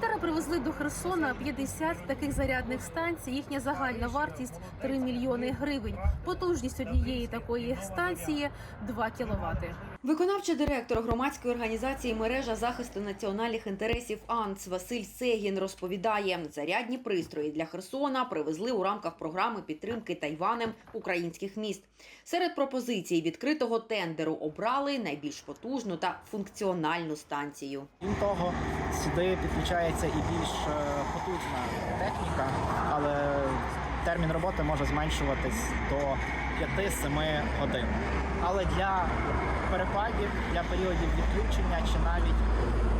Волонтери привезли до Херсона 50 таких зарядних станцій. Їхня загальна вартість 3 мільйони гривень. Потужність однієї такої станції 2 кіловати. Виконавчий директор громадської організації мережа захисту національних інтересів АНЦ Василь Сегін розповідає, зарядні пристрої для Херсона привезли у рамках програми підтримки Тайванем українських міст. Серед пропозицій відкритого тендеру обрали найбільш потужну та функціональну станцію. Крім того, сюди підключається і більш е, потужна техніка, але термін роботи може зменшуватись до 5-7 годин. Але для перепадів, для періодів відключення чи навіть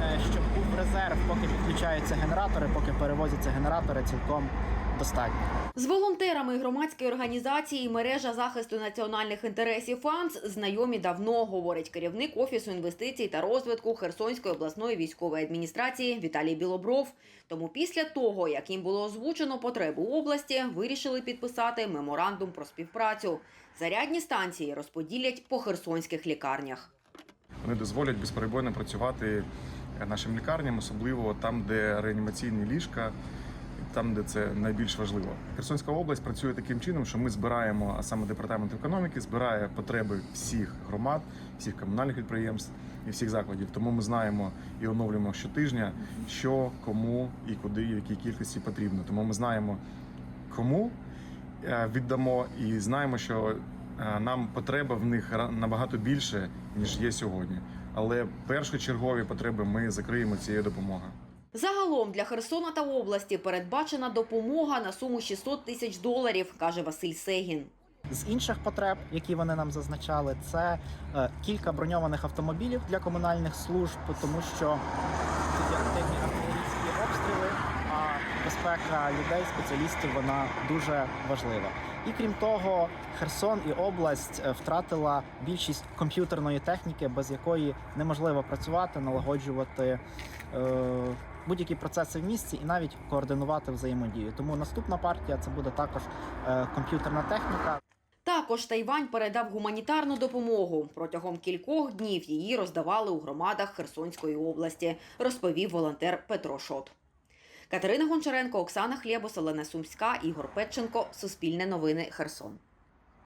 е, щоб був резерв, поки підключаються генератори, поки перевозяться генератори, цілком достатньо. З волонтерами громадської організації мережа захисту національних інтересів ФАНС знайомі давно, говорить керівник офісу інвестицій та розвитку Херсонської обласної військової адміністрації Віталій Білобров. Тому після того, як їм було озвучено потребу області, вирішили підписати меморандум про співпрацю. Зарядні станції розподілять по херсонських лікарнях. Вони дозволять безперебойно працювати нашим лікарням, особливо там, де реанімаційні ліжка, там, де це найбільш важливо. Херсонська область працює таким чином, що ми збираємо, а саме департамент економіки збирає потреби всіх громад, всіх комунальних підприємств і всіх закладів. Тому ми знаємо і оновлюємо щотижня, що кому і куди, і в якій кількості потрібно. Тому ми знаємо, кому е, віддамо, і знаємо, що е, нам потреба в них набагато більше, ніж є сьогодні. Але першочергові потреби ми закриємо цією допомогою. Загалом для Херсона та області передбачена допомога на суму 600 тисяч доларів, каже Василь Сегін. З інших потреб, які вони нам зазначали, це е, кілька броньованих автомобілів для комунальних служб, тому що активні безпека людей, спеціалістів, вона дуже важлива. І крім того, Херсон і область е, втратила більшість комп'ютерної техніки, без якої неможливо працювати, налагоджувати. Е, Будь-які процеси в місті і навіть координувати взаємодію. Тому наступна партія це буде також е, комп'ютерна техніка. Також Тайвань передав гуманітарну допомогу. Протягом кількох днів її роздавали у громадах Херсонської області, розповів волонтер Петро Шот. Катерина Гончаренко, Оксана Хлєбос, Олена Сумська, Ігор Петченко. Суспільне новини Херсон.